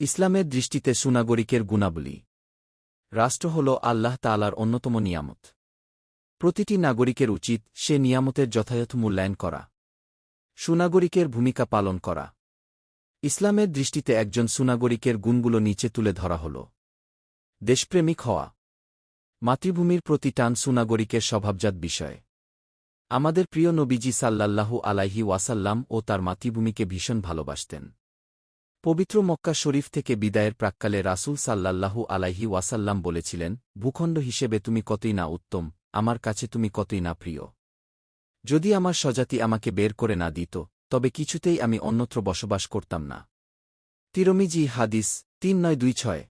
ইসলামের দৃষ্টিতে সুনাগরিকের গুণাবলী। রাষ্ট্র হল আল্লাহ তালার অন্যতম নিয়ামত। প্রতিটি নাগরিকের উচিত সে নিয়ামতের যথাযথ মূল্যায়ন করা। সুনাগরিকের ভূমিকা পালন করা। ইসলামের দৃষ্টিতে একজন সুনাগরিকের গুণগুলো নিচে তুলে ধরা হল। দেশপ্রেমিক হওয়া। মাতৃভূমির প্রতি টান সুনাগরিকের স্বভাবজাত বিষয়। আমাদের প্রিয় নবীজি সাল্লাল্লাহু আলাইহি ওয়াসাল্লাম ও তার মাতৃভূমিকে ভীষণ ভালোবাসতেন। পবিত্র মক্কা শরীফ থেকে বিদায়ের প্রাক্কালে রাসূল সাল্লাল্লাহু আলাইহি ওয়াসাল্লাম বলেছিলেন, ভূখণ্ড হিসেবে তুমি কতই না উত্তম, আমার কাছে তুমি কতই না প্রিয়। যদি আমার স্বজাতি আমাকে বের করে না দিত, তবে কিছুতেই আমি অন্যত্র বসবাস করতাম না। তিরমিজি হাদিস তিন নয় দুই ছয়।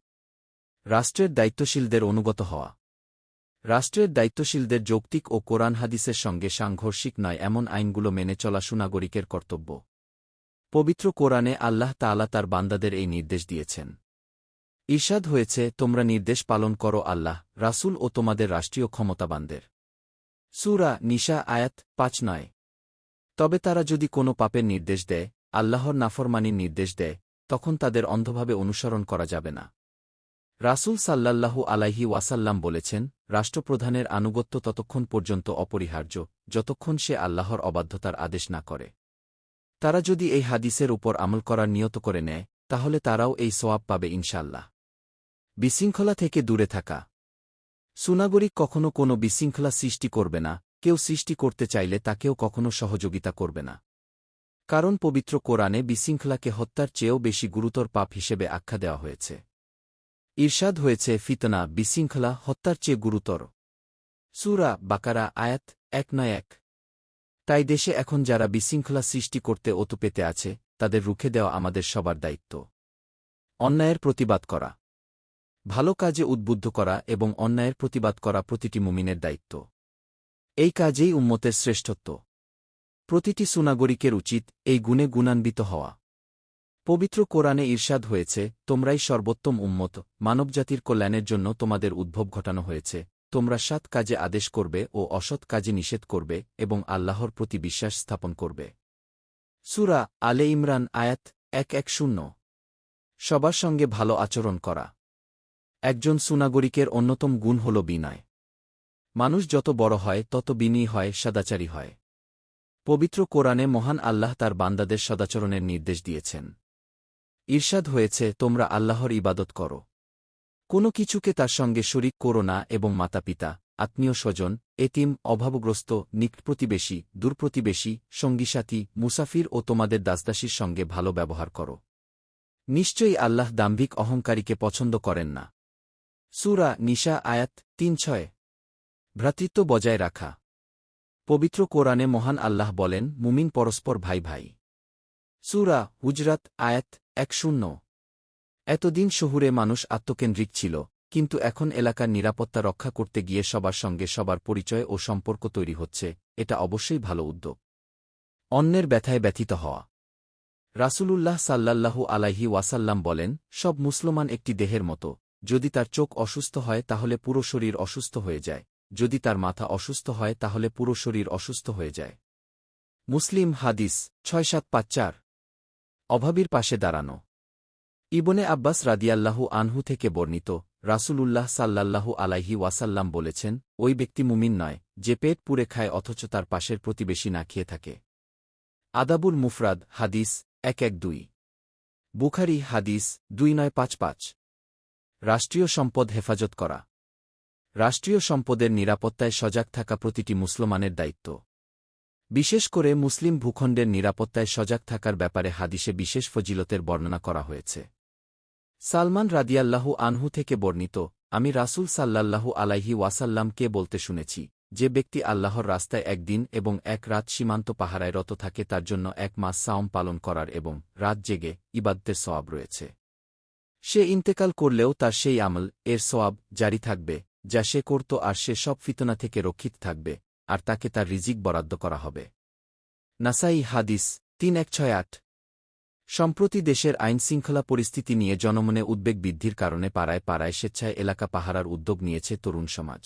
রাষ্ট্রের দায়িত্বশীলদের অনুগত হওয়া। রাষ্ট্রের দায়িত্বশীলদের যৌক্তিক ও কোরআন হাদিসের সঙ্গে সাংঘর্ষিক নয় এমন আইনগুলো মেনে চলা সুনাগরিকের কর্তব্য। পবিত্র কোরআনে আল্লাহ তাআলা তার বান্দাদের এই নির্দেশ দিয়েছেন। ঈর্ষাদ হয়েছে, তোমরা নির্দেশ পালন করো আল্লাহ, রাসূল ও তোমাদের রাষ্ট্রীয় ক্ষমতাবানদের। সুরা নিশা আয়াত পাঁচ নয়। তবে তারা যদি কোনো পাপের নির্দেশ দেয়, আল্লাহর নাফরমানির নির্দেশ দেয়, তখন তাদের অন্ধভাবে অনুসরণ করা যাবে না। রাসূল সাল্লাল্লাহু আলাইহি ওয়াসাল্লাম বলেছেন, রাষ্ট্রপ্রধানের আনুগত্য ততক্ষণ পর্যন্ত অপরিহার্য, যতক্ষণ সে আল্লাহর অবাধ্যতার আদেশ না করে। তারা যদি এই হাদিসের উপর আমল করার নিয়ত করে নেয়, তাহলে তারাও এই সোয়াব পাবে ইনশাল্লাহ বিশৃঙ্খলা থেকে দূরে থাকা। সুনাগরিক কখনো কোনো বিশৃঙ্খলা সৃষ্টি করবে না, কেউ সৃষ্টি করতে চাইলে তাকেও কখনো সহযোগিতা করবে না। কারণ পবিত্র কোরআনে বিশৃঙ্খলাকে হত্যার চেয়েও বেশি গুরুতর পাপ হিসেবে আখ্যা দেওয়া হয়েছে। ঈর্ষাদ হয়েছে, ফিতনা, বিশৃঙ্খলা, হত্যার চেয়ে গুরুতর। সুরা বাকারা, আয়াত এক নয় এক। তাই দেশে এখন যারা বিশৃঙ্খলা সৃষ্টি করতে অতু পেতে আছে, তাদের রুখে দেওয়া আমাদের সবার দায়িত্ব। অন্যায়ের প্রতিবাদ করা। ভালো কাজে উদ্বুদ্ধ করা এবং অন্যায়ের প্রতিবাদ করা প্রতিটি মুমিনের দায়িত্ব। এই কাজেই উম্মতের শ্রেষ্ঠত্ব। প্রতিটি সুনাগরিকের উচিত এই গুণে গুণান্বিত হওয়া। পবিত্র কোরআনে ঈর্ষাদ হয়েছে, তোমরাই সর্বোত্তম উম্মত, মানবজাতির কল্যাণের জন্য তোমাদের উদ্ভব ঘটানো হয়েছে তোমরা সাত কাজে আদেশ করবে ও অসৎ কাজে নিষেধ করবে এবং আল্লাহর প্রতি বিশ্বাস স্থাপন করবে। সুরা আলে ইমরান আয়াত এক এক শূন্য। সবার সঙ্গে ভালো আচরণ করা। একজন সুনাগরিকের অন্যতম গুণ হল বিনয়। মানুষ যত বড় হয়, তত বিনয়ী হয়, সদাচারী হয়। পবিত্র কোরআনে মহান আল্লাহ তার বান্দাদের সদাচরণের নির্দেশ দিয়েছেন। ঈর্ষাদ হয়েছে, তোমরা আল্লাহর ইবাদত করো। কোনো কিছুকে তার সঙ্গে শরিক করো না এবং মাতাপিতা, আত্মীয় স্বজন, এতিম, অভাবগ্রস্ত নিক প্রতিবেশী দূরপ্রতিবেশী, সঙ্গীসাথী, মুসাফির ও তোমাদের দাসদাসীর সঙ্গে ভালো ব্যবহার করো। নিশ্চয়ই আল্লাহ দাম্ভিক অহংকারীকে পছন্দ করেন না। সুরা নিশা আয়াত তিন ছয়। ভ্রাতৃত্ব বজায় রাখা। পবিত্র কোরআনে মহান আল্লাহ বলেন, মুমিন পরস্পর ভাই ভাই সুরা হুজরাত আয়াত এক শূন্য। এতদিন শহুরে মানুষ আত্মকেন্দ্রিক ছিল, কিন্তু এখন এলাকার নিরাপত্তা রক্ষা করতে গিয়ে সবার সঙ্গে সবার পরিচয় ও সম্পর্ক তৈরি হচ্ছে, এটা অবশ্যই ভালো উদ্যোগ। অন্যের ব্যথায় ব্যথিত হওয়া। রাসূলুল্লাহ সাল্লাল্লাহু আলাইহি ওয়াসাল্লাম বলেন, সব মুসলমান একটি দেহের মতো, যদি তার চোখ অসুস্থ হয় তাহলে পুরো শরীর অসুস্থ হয়ে যায়, যদি তার মাথা অসুস্থ হয় তাহলে পুরো শরীর অসুস্থ হয়ে যায়। মুসলিম হাদিস ছয় সাত পাঁচ চার। অভাবীর পাশে দাঁড়ানো। ইবনে আব্বাস রাদিয়াল্লাহু আনহু থেকে বর্ণিত রাসূলুল্লাহ সাল্লাল্লাহু আলাইহি ওয়াসাল্লাম বলেছেন, ওই ব্যক্তি মুমিন নয়, যে পেট পুরে খায় অথচ তার পাশের প্রতিবেশী না খেয়ে থাকে। আদাবুল মুফরাদ, হাদিস এক এক দুই। বুখারি, হাদিস দুই নয় পাঁচ পাঁচ। রাষ্ট্রীয় সম্পদ হেফাজত করা। রাষ্ট্রীয় সম্পদের নিরাপত্তায় সজাগ থাকা প্রতিটি মুসলমানের দায়িত্ব। বিশেষ করে মুসলিম ভূখণ্ডের নিরাপত্তায় সজাগ থাকার ব্যাপারে হাদিসে বিশেষ ফজিলতের বর্ণনা করা হয়েছে। সালমান রাদিয়াল্লাহু আনহু থেকে বর্ণিত, আমি রাসূল সাল্লাল্লাহু আলাইহি ওয়াসাল্লামকে বলতে শুনেছি, যে ব্যক্তি আল্লাহর রাস্তায় একদিন এবং এক রাত সীমান্ত পাহারায় রত থাকে তার জন্য এক মাস সাওম পালন করার এবং রাত জেগে ইবাদ্দের সওয়াব রয়েছে। সে ইন্তেকাল করলেও তার সেই আমল, এর সওয়াব জারি থাকবে, যা সে করত আর সে সব ফিতনা থেকে রক্ষিত থাকবে, আর তাকে তার রিজিক বরাদ্দ করা হবে। নাসাই হাদিস তিন এক ছয় আট সম্প্রতি দেশের আইনশৃঙ্খলা পরিস্থিতি নিয়ে জনমনে উদ্বেগ বৃদ্ধির কারণে পাড়ায় পাড়ায় স্বেচ্ছায় এলাকা পাহারার উদ্যোগ নিয়েছে তরুণ সমাজ।